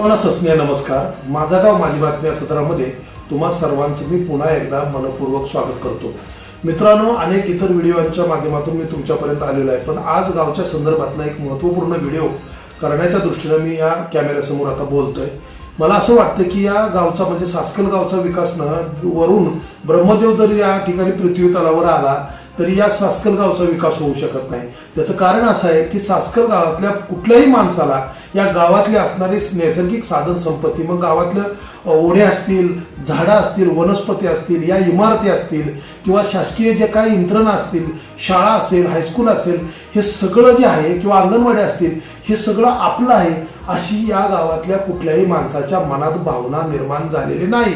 मला सस्नेह नमस्कार. माझा गाव माझी बातमी सत्रामध्ये तुम्हा सर्वांचं मी पुन्हा एकदा मनपूर्वक स्वागत करतो. मित्रांनो अनेक इतर व्हिडिओच्या माध्यमातून मी तुमच्यापर्यंत आलेलो आहे. पण आज गावच्या संदर्भातला एक महत्त्वपूर्ण व्हिडिओ करण्याच्या दृष्टीनं मी या कॅमेऱ्यासमोर आता बोलतोय. मला असं वाटतं की या गावचा म्हणजे सासकल गावचा विकास न वरून ब्रह्मदेव जर या ठिकाणी पृथ्वी तलावर आला तरी या सासकल गावचा विकास होऊ शकत नाही. त्याचं कारण असं आहे की सासकल गावातल्या कुठल्याही माणसाला या गावातली असणारी नैसर्गिक साधन संपत्ती मग गावातल्या ओढे असतील झाडं असतील वनस्पती असतील या इमारती असतील किंवा शासकीय जे काही यंत्रणा असतील शाळा असेल हायस्कूल असेल हे सगळं जे आहे किंवा अंगणवाडी असतील हे सगळं आपलं आहे अशी या गावातल्या कुठल्याही माणसाच्या मनात भावना निर्माण झालेली नाही.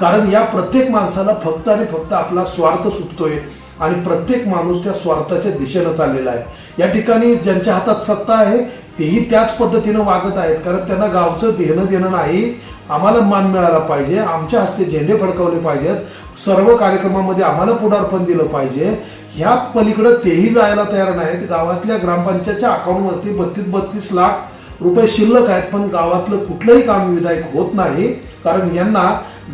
कारण या प्रत्येक माणसाला फक्त आणि फक्त आपला स्वार्थ सुटतोय. आणि प्रत्येक माणूस त्या स्वार्थाच्या दिशेनं चाललेला आहे. या ठिकाणी ज्यांच्या हातात सत्ता आहे तेही त्याच पद्धतीनं वागत आहेत. कारण त्यांना गावचं देणं देणं नाही आम्हाला मान मिळाला पाहिजे आमच्या हस्ते झेंडे फडकवले पाहिजेत सर्व कार्यक्रमामध्ये आम्हाला पुढारपण दिलं पाहिजे. ह्या पलीकडं तेही जायला तयार नाहीत. गावातल्या ग्रामपंचायतच्या अकाउंटवरती बत्तीस बत्तीस लाख रुपये शिल्लक आहेत पण गावातलं कुठलंही काम विधायक होत नाही. कारण यांना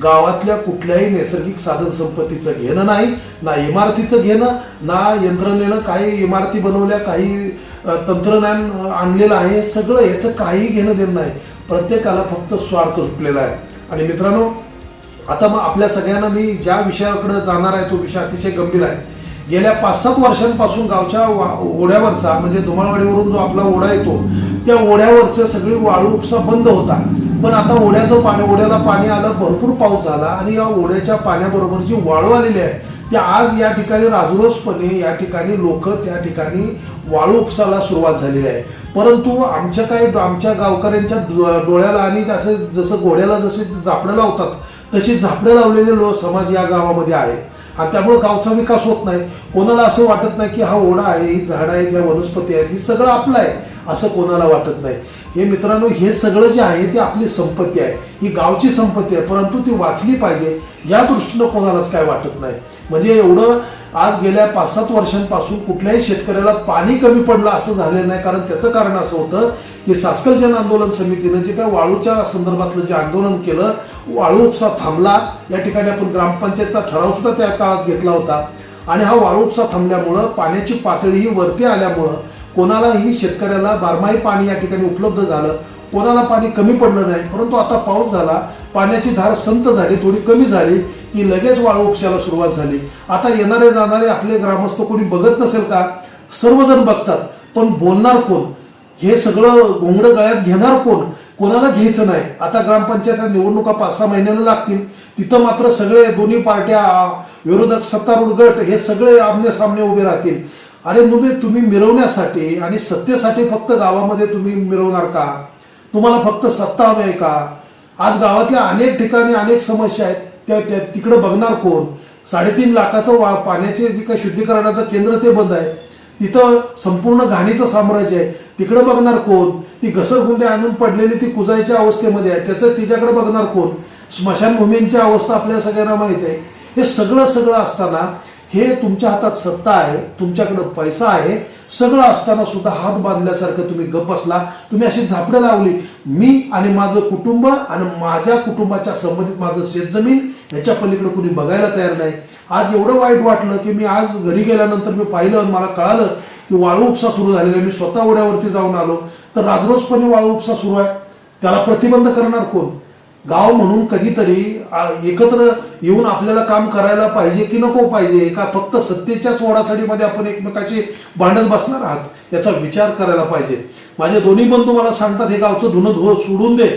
गावातल्या कुठल्याही नैसर्गिक साधन संपत्तीचं घेणं नाही ना इमारतीचं घेणं ना यंत्रणेनं काही इमारती बनवल्या काही तंत्रज्ञान आणलेलं आहे सगळं याचं काही घेणं देणं नाही. प्रत्येकाला फक्त स्वार्थ सुटलेला आहे. आणि मित्रांनो आता मग आपल्या सगळ्यांना मी ज्या विषयाकडे जाणार आहे तो विषय अतिशय गंभीर आहे. गेल्या पाच सात वर्षांपासून गावच्या ओढ्यावरचा म्हणजे धुमाळवाडीवरून जो आपला ओढा येतो त्या ओढ्यावरचं सगळी वाळू उपसा बंद होता. पण आता ओढ्याचं पाणी ओढ्याला पाणी आलं भरपूर पाऊस झाला आणि या ओढ्याच्या पाण्याबरोबर जी वाळू आलेली आहे ती आज या ठिकाणी राजरोसपणे या ठिकाणी लोक त्या ठिकाणी वाळू उपसाला सुरुवात झालेली आहे. परंतु आमच्या काही आमच्या गावकऱ्यांच्या डो- डोळ्याला आणि त्याचं जसं घोड्याला जसे झापडं लावतात तशी झापडं लावलेले लोक समाज या गावामध्ये आहे. आणि त्यामुळे गावचा विकास होत नाही. कोणाला असं वाटत नाही की हा ओढा आहे ही झाडं आहेत ह्या वनस्पती आहेत ही सगळं आपलं आहे असं कोणाला वाटत नाही. हे मित्रांनो हे सगळं जे आहे ते आपली संपत्ती आहे. ही गावची संपत्ती आहे परंतु ती वाचली पाहिजे. या दृष्टीनं कोणालाच काय वाटत नाही. म्हणजे एवढं आज गेल्या पाच सात वर्षांपासून कुठल्याही शेतकऱ्याला पाणी कमी पडलं असं झालेलं नाही. कारण त्याचं कारण असं होतं की सासकल जन आंदोलन समितीनं जे काय वाळूच्या संदर्भातलं जे आंदोलन केलं वाळू उपसा थांबला. या ठिकाणी आपण ग्रामपंचायतचा ठराव सुद्धा त्या काळात घेतला होता. आणि हा वाळू उपसा थांबल्यामुळं पाण्याची पातळी ही वरती आल्यामुळं कोणालाही शेतकऱ्याला बारमाही पाणी या ठिकाणी उपलब्ध झालं कोणाला पाणी कमी पडलं नाही परंतु आता पाऊस झाला पाण्याची धार संत झाली थोडी कमी झाली की लगेच वाळू उपशाला सुरुवात झाली. आता येणारे जाणारे आपले ग्रामस्थ कोणी बघत नसेल का? सर्वजण बघतात. पण बोलणार कोण? हे सगळं घोंगडं गळ्यात घेणार कोण? कोणाला घ्यायचं नाही. आता ग्रामपंचायत निवडणुका पाच सहा महिन्यानं लागतील. तिथं मात्र सगळे दोन्ही पार्ट्या विरोधक सत्तारूढ गट हे सगळे आमने सामने उभे राहतील. अरे तुम्ही तुम्ही मिरवण्यासाठी आणि सत्तेसाठी फक्त गावामध्ये तुम्ही मिरवणार का? तुम्हाला फक्त सत्ता हवी आहे का? आज गावातल्या अनेक ठिकाणी अनेक समस्या आहेत. त्या त्या तिकडं बघणार कोण? साडेतीन लाखाचं वा पाण्याचे जे काही शुद्धीकरणाचं केंद्र ते बंद आहे. तिथं संपूर्ण घाणीचं साम्राज्य आहे. तिकडं बघणार कोण? ती घसरगुंडे आणून पडलेली ती कुजायच्या अवस्थेमध्ये आहे. त्याचं तिच्याकडे बघणार कोण? स्मशानभूमींची अवस्था आपल्या सगळ्यांना माहीत आहे. हे सगळं सगळं असताना हे तुमच्या हातात सत्ता आहे तुमच्याकडे पैसा आहे सगळं असताना सुद्धा हात बांधल्यासारखं तुम्ही गप बसला तुम्ही अशी झापडं लावली. मी आणि माझं कुटुंब आणि माझ्या कुटुंबाच्या संबंधित माझं शेतजमीन याच्या पलीकडे कुणी बघायला तयार नाही. आज एवढं वाईट वाटलं की मी आज घरी गेल्यानंतर मी पाहिलं आणि मला कळालं की वाळू उपसा सुरू झालेला मी स्वतः ओढ्यावरती जाऊन आलो. तर राजरोसपणे वाळू उपसा सुरू आहे. त्याला प्रतिबंध करणार कोण? गाव म्हणून कधीतरी एकत्र येऊन आपल्याला काम करायला पाहिजे की नको पाहिजे का फक्त सत्तेच्याच ओढाचडीमध्ये आपण एकमेकाशी भांडत बसणार आहात याचा विचार करायला पाहिजे. माझे दोन्ही बंधू मला सांगतात हे गावचं धुणं धुवं सोडून दे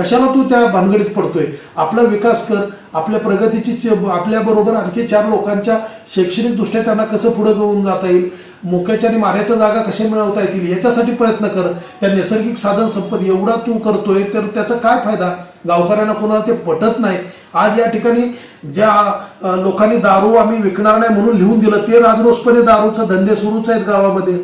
कशाला तू त्या भानगडीत पडतोय? आपला विकास कर आपल्या प्रगतीची आपल्याबरोबर आणखी चार लोकांच्या शैक्षणिक दृष्ट्या त्यांना कसं पुढे घेऊन जाता येईल? मोक्याच्या आणि माऱ्याच्या जागा कशा मिळवता येतील? याच्यासाठी प्रयत्न कर. त्या नैसर्गिक साधन संपत्ती एवढा तू करतोय तर त्याचा काय फायदा? गावकऱ्यांना कोणाला ते पटत नाही. आज या ठिकाणी ज्या लोकांनी दारू आम्ही विकणार नाही म्हणून लिहून दिलं ते राजरोसपणे दारूचा धंदे सुरूच आहेत गावामध्ये.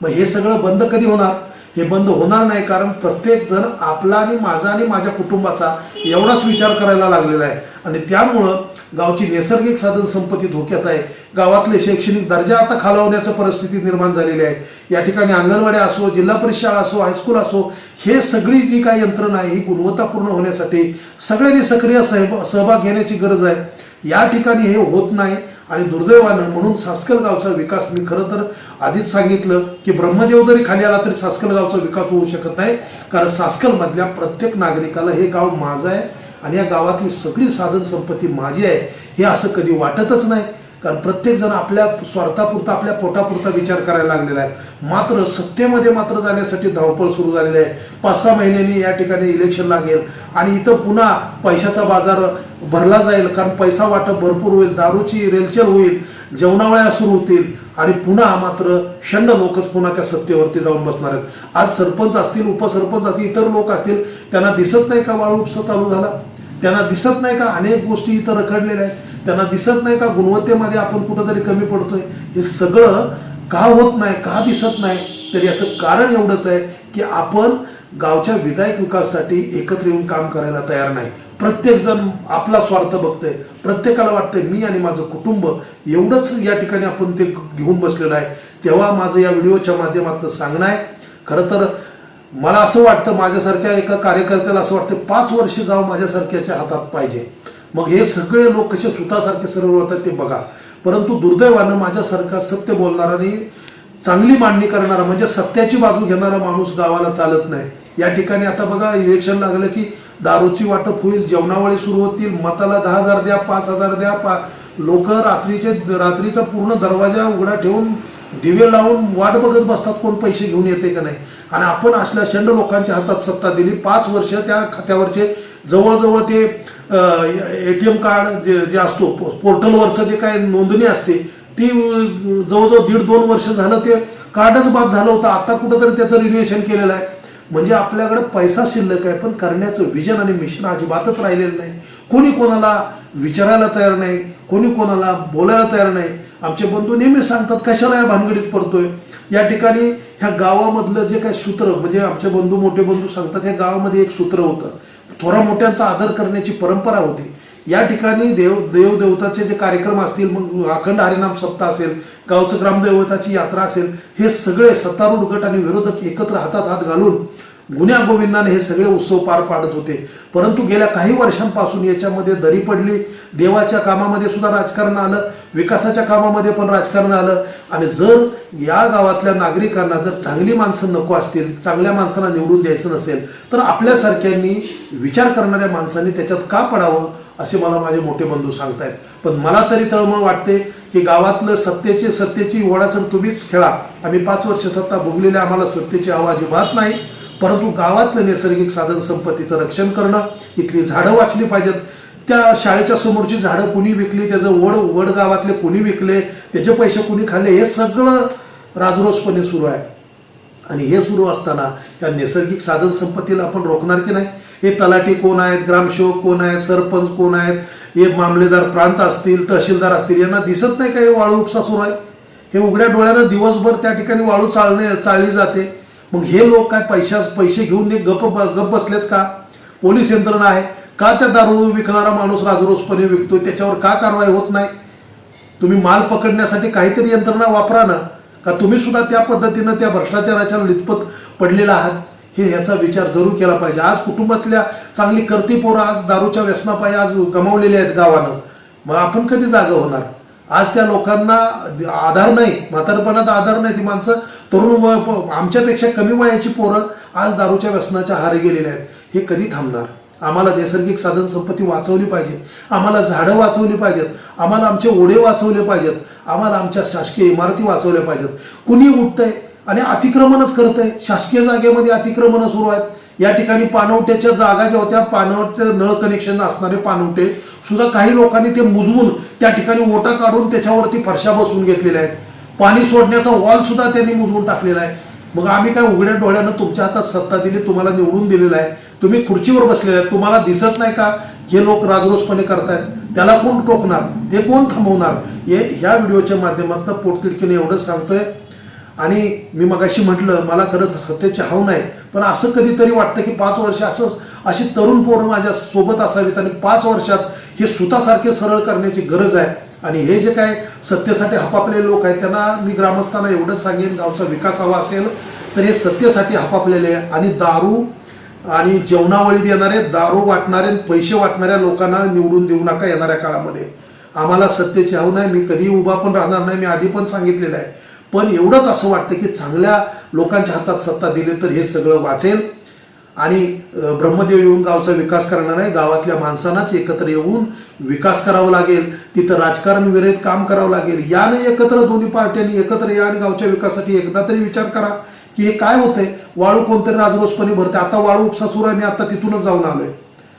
मग हे सगळं बंद कधी होणार? हे बंद होणार नाही कारण प्रत्येक जण आपला आणि माझा आणि माझ्या कुटुंबाचा एवढाच विचार करायला लागलेला आहे. आणि त्यामुळं गावची नैसर्गिक साधन संपत्ती धोक्यात आहे. गावातले शैक्षणिक दर्जा आता खालावण्याचं परिस्थिती निर्माण झालेली आहे. या ठिकाणी अंगणवाडी असो जिल्हा परिषद शाळा असो हायस्कूल असो हे सगळी जी काही यंत्रणा आहे ही गुणवत्तापूर्ण होण्यासाठी सगळ्यांनी सक्रिय सहभाग घेण्याची गरज आहे. या ठिकाणी हे होत नाही. आणि दुर्दैवानं म्हणून सासकल गावचा विकास मी खरं तर आधीच सांगितलं की ब्रह्मदेव जरी खाली आला तरी सासकल गावचा विकास होऊ शकत नाही. कारण सासकरमधल्या प्रत्येक नागरिकाला हे गाव माझं आहे आणि या गावातली सगळी साधन संपत्ती माझी आहे हे असं कधी वाटतच नाही. कारण प्रत्येकजण आपल्या स्वार्थापुरता आपल्या पोटापुरता विचार करायला लागलेला आहे. मात्र सत्तेमध्ये मात्र जाण्यासाठी धावपळ सुरू झालेली आहे. पाच सहा महिन्यांनी या ठिकाणी इलेक्शन लागेल आणि इथं पुन्हा पैशाचा बाजार भरला जाईल कारण पैसा वाटप भरपूर होईल दारूची रेलचेल होईल जेवणावळ्या सुरू होतील आणि पुन्हा मात्र शंड लोकच पुन्हा त्या सत्तेवरती जाऊन बसणार आहेत. आज सरपंच असतील उपसरपंच असतील इतर लोक असतील त्यांना दिसत नाही का वाळू उपसा चालू झाला? त्यांना दिसत नाही का अनेक गोष्टी इथं रखडलेल्या आहेत? त्यांना दिसत नाही का गुणवत्तेमध्ये आपण कुठंतरी कमी पडतोय? हे सगळं का होत नाही का दिसत नाही? तर याचं कारण एवढंच आहे की आपण गावच्या विधायक विकासासाठी एकत्र येऊन काम करायला तयार नाही. प्रत्येक जण आपला स्वार्थ बघतोय. प्रत्येकाला वाटतंय मी आणि माझं कुटुंब एवढंच या ठिकाणी आपण ते घेऊन बसलेलं आहे. तेव्हा माझं या व्हिडिओच्या माध्यमातून सांगणं आहे. खरं तर मला असं वाटतं माझ्यासारख्या एका कार्यकर्त्याला असं वाटतं पाच वर्ष गाव माझ्यासारख्याच्या हातात पाहिजे. मग हे सगळे लोक कसे सुतासारखे सरळ होतात ते बघा. परंतु दुर्दैवानं माझ्यासारखा सत्य बोलणारा आणि चांगली मांडणी करणारा म्हणजे सत्याची बाजू घेणारा माणूस गावाला चालत नाही. या ठिकाणी आता बघा इलेक्शन लागलं की दारूची वाटप होईल जेवणावळी सुरू होतील मताला दहा हजार द्या पाच हजार द्या पा लोक रात्रीचे रात्रीचा पूर्ण दरवाजा उघडा ठेवून दिवे लावून वाट बघत बसतात कोण पैसे घेऊन येते का नाही. आणि आपण असल्या शंड लोकांच्या हातात सत्ता दिली. पाच वर्ष त्या खात्यावरचे जवळजवळ ते ए टी एम कार्ड जे जे असतो पोर्टलवरचं जे काय नोंदणी असते ती जवळजवळ दीड दोन वर्ष झालं ते कार्डच बाद झालं होतं. आता कुठंतरी त्याचं रिलेशन केलेलं आहे. म्हणजे आपल्याकडे पैसा शिल्लक आहे पण करण्याचं विजन आणि मिशन अजिबातच राहिलेलं नाही. कोणी कोणाला विचारायला तयार नाही कोणी कोणाला बोलायला तयार नाही. आमचे बंधू नेहमी सांगतात कशाला या भानगडीत पडतोय? या ठिकाणी ह्या गावामधलं जे काही सूत्र म्हणजे आमचे बंधू मोठे बंधू सांगतात ह्या गावामध्ये एक सूत्र होतं. थोरा मोठ्यांचा आदर करण्याची परंपरा होती. या ठिकाणी देव देवदेवताचे जे कार्यक्रम असतील मग अखंड हरिनाम सप्ताह असेल गावचं ग्रामदैवताची यात्रा असेल हे सगळे सत्तारूढ गट आणि विरोधक एकत्र हातात हात घालून गुन्ह्या गोविंदाने हे सगळे उत्सव पार पाडत होते. परंतु गेल्या काही वर्षांपासून याच्यामध्ये दरी पडली. देवाच्या कामामध्ये सुद्धा राजकारण आलं. विकासाच्या कामामध्ये पण राजकारण आलं. आणि जर या गावातल्या नागरिकांना जर चांगली माणसं नको असतील चांगल्या माणसांना निवडून द्यायचं नसेल तर आपल्यासारख्यांनी विचार करणाऱ्या माणसांनी त्याच्यात का पडावं असे मला माझे मोठे बंधू सांगतायत. पण मला तरी तळमळ वाटते की गावातलं सत्तेची सत्तेची ओढाचं तुम्हीच खेळा. आम्ही पाच वर्ष सत्ता भोगलेल्या आम्हाला सत्तेची आवाज अजिबात नाही. परंतु गावातलं नैसर्गिक साधन संपत्तीचं रक्षण करणं इथली झाडं वाचली पाहिजेत. त्या शाळेच्या समोरची झाडं कुणी विकली त्याचं वड वड गावातले कुणी विकले त्याचे पैसे कुणी खाल्ले हे सगळं राजरोसपणे सुरू आहे. आणि हे सुरू असताना या नैसर्गिक साधन संपत्तीला आपण रोखणार की नाही? हे तलाठी कोण आहेत ग्रामसेवक कोण आहेत सरपंच कोण आहेत हे मामलेदार प्रांत असतील तहसीलदार असतील यांना दिसत नाही का हे वाळू उपसा सुरू आहे? हे उघड्या डोळ्यानं दिवसभर त्या ठिकाणी वाळू चालणे चालली जाते. मग हे लोक काय पैशा पैसे घेऊन ते गप गप बसलेत का? पोलीस यंत्रणा आहे. का त्या दारू विकणारा माणूस राजरोसपणे विकतोय? त्याच्यावर का कारवाई होत नाही? तुम्ही माल पकडण्यासाठी काहीतरी यंत्रणा वापरा ना. का तुम्ही सुद्धा त्या पद्धतीनं त्या भ्रष्टाचाराच्या लितपत पडलेला आहात? हे ह्याचा विचार जरूर केला पाहिजे. आज कुटुंबातल्या चांगली करती पोरं आज दारूच्या व्यसनापायी आज गमावलेले आहेत गावानं. मग आपण कधी जागा होणार? आज त्या लोकांना आधार नाही म्हातारपणात आधार नाही ती माणसं तरुण वय प- आमच्यापेक्षा कमी वयाची पोरं आज दारूच्या व्यसनाच्या आहारी गेलेले आहेत. हे कधी थांबणार? आम्हाला नैसर्गिक साधन संपत्ती वाचवली पाहिजे. आम्हाला झाडं वाचवली पाहिजेत. आम्हाला आमचे ओढे वाचवले पाहिजेत. आम्हाला आमच्या शासकीय इमारती वाचवल्या पाहिजेत. कुणी उठतंय आणि अतिक्रमणच करतंय? शासकीय जागेमध्ये अतिक्रमणं सुरू आहेत. या ठिकाणी पाणवट्याच्या जागा ज्या होत्या पाणवट्या नळ कनेक्शन असणारे पाणवटे सुद्धा काही लोकांनी ते मुजवून त्या ठिकाणी ओटा काढून त्याच्यावरती फरशा बसवून घेतलेल्या आहेत. पाणी सोडण्याचा वॉल सुद्धा त्यांनी मुजवून टाकलेला आहे. मग आम्ही काय उघड्या डोळ्यानं तुमच्या हातात सत्ता दिली तुम्हाला निवडून दिलेलं आहे. तुम्ही खुर्चीवर बसलेले आहेत. तुम्हाला दिसत नाही का? हे लोक राजरोसपणे करतायत. त्याला कोण टोकणार? ते कोण थांबवणार? हे ह्या व्हिडिओच्या माध्यमातून पोटतिडकीने एवढंच सांगतोय. आणि मी मगाशी म्हटलं मला खरंच सत्तेची हाव नाही. पण असं कधीतरी वाटतं की पाच वर्ष असं अशी तरुण पोरं माझ्या सोबत असावीत आणि पाच वर्षात हे सुतासारखे सरळ करण्याची गरज आहे. आणि हे जे काय सत्तेसाठी हपापले लोक आहेत त्यांना मी ग्रामस्थांना एवढंच सांगेन गावचा विकास हवा असेल तर हे सत्तेसाठी हपापलेले आहे. आणि दारू आणि जेवणावळी देणारे दारू वाटणारे पैसे वाटणाऱ्या लोकांना निवडून देऊ नका येणाऱ्या काळामध्ये. आम्हाला सत्तेची हव नाही मी कधी उभा पण राहणार नाही मी आधी पण सांगितलेलं आहे. पण एवढंच असं वाटतं की चांगल्या लोकांच्या हातात सत्ता दिली तर हे सगळं वाचेल. आणि ब्रह्मदेव येऊन गावचा विकास करणार आहे गावातल्या माणसांनाच एकत्र येऊन विकास करावा लागेल तिथं राजकारण विरहित काम करावं लागेल. याने एकत्र दोन्ही पार्ट्यांनी एकत्र या आणि गावच्या विकासासाठी एकदा तरी विचार करा की हे काय होतंय? वाळू कोणतरी राजरोसपणे भरते आता वाळू उपसा सुरू आहे मी आता तिथूनच जाऊन आलोय.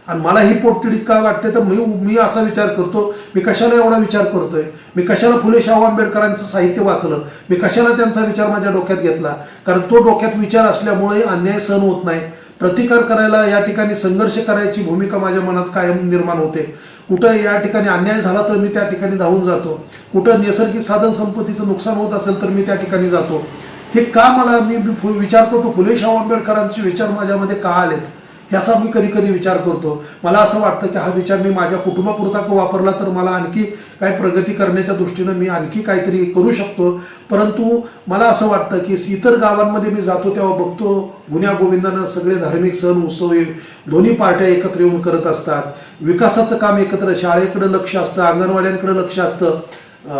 आणि मला ही पोटतिडीक का वाटते तर मी मी असा विचार करतो मी कशाला एवढा विचार करतोय? मी कशाला फुले शाहू आंबेडकरांचं साहित्य वाचलं? मी कशाला त्यांचा विचार माझ्या डोक्यात घेतला? कारण तो डोक्यात विचार असल्यामुळे अन्याय सहन होत नाही. प्रतिकार करायला या ठिकाणी संघर्ष करायची भूमिका माझ्या मनात कायम निर्माण होते. कुठं या ठिकाणी अन्याय झाला तर मी त्या ठिकाणी धावून जातो. कुठं नैसर्गिक साधन संपत्तीचं नुकसान होत असेल तर मी त्या ठिकाणी जातो. हे का मला मी फु- विचार करतो? फुले शाहू आंबेडकरांचे विचार माझ्यामध्ये का आलेत? ह्याचा मी कधी कधी विचार करतो. मला असं वाटतं की हा विचार मी माझ्या कुटुंबापुरता वापरला तर मला आणखी काय प्रगती करण्याच्या दृष्टीनं मी आणखी काहीतरी करू शकतो. परंतु मला असं वाटतं की इतर गावांमध्ये मी जातो तेव्हा बघतो गुन्ह्या गोविंदानं सगळे धार्मिक सण उत्सव दोन्ही पार्ट्या एकत्र येऊन करत असतात. विकासाचं काम एकत्र शाळेकडे लक्ष असतं अंगणवाड्यांकडे लक्ष असतं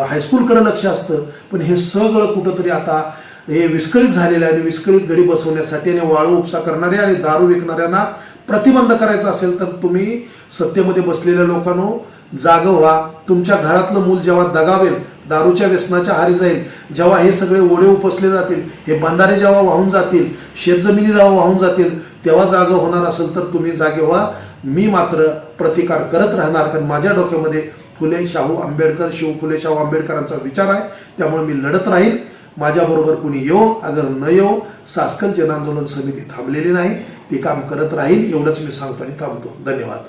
हायस्कूलकडे लक्ष असतं. पण हे सगळं कुठंतरी आता हे विस्कळीत झालेलं आहे आणि विस्कळीत घडी बसवण्यासाठी आणि वाळू उपसा करणारे आणि दारू विकणाऱ्यांना प्रतिबंध करायचा असेल तर तुम्ही सत्तेमध्ये बसलेल्या लोकांनो जागं व्हा. तुमच्या घरातलं मूल जेव्हा दगावेल दारूच्या व्यसनाच्या हारी जाईल जेव्हा हे सगळे ओढे उपसले जातील हे बंधारे जेव्हा वाहून जातील शेतजमिनी जेव्हा वाहून जातील तेव्हा जागं होणार असेल तर तुम्ही जागे व्हा. मी मात्र प्रतिकार करत राहणार कारण माझ्या डोक्यामध्ये फुले शाहू आंबेडकर शिव फुले शाहू आंबेडकरांचा विचार आहे. त्यामुळे मी लढत राहील. माझ्याबरोबर कुणी येऊ अगर न येऊ सासकल जनआंदोलन समिती थांबलेली नाही ती काम करत राहील एवढंच मी सांगतो आणि थांबतो. धन्यवाद.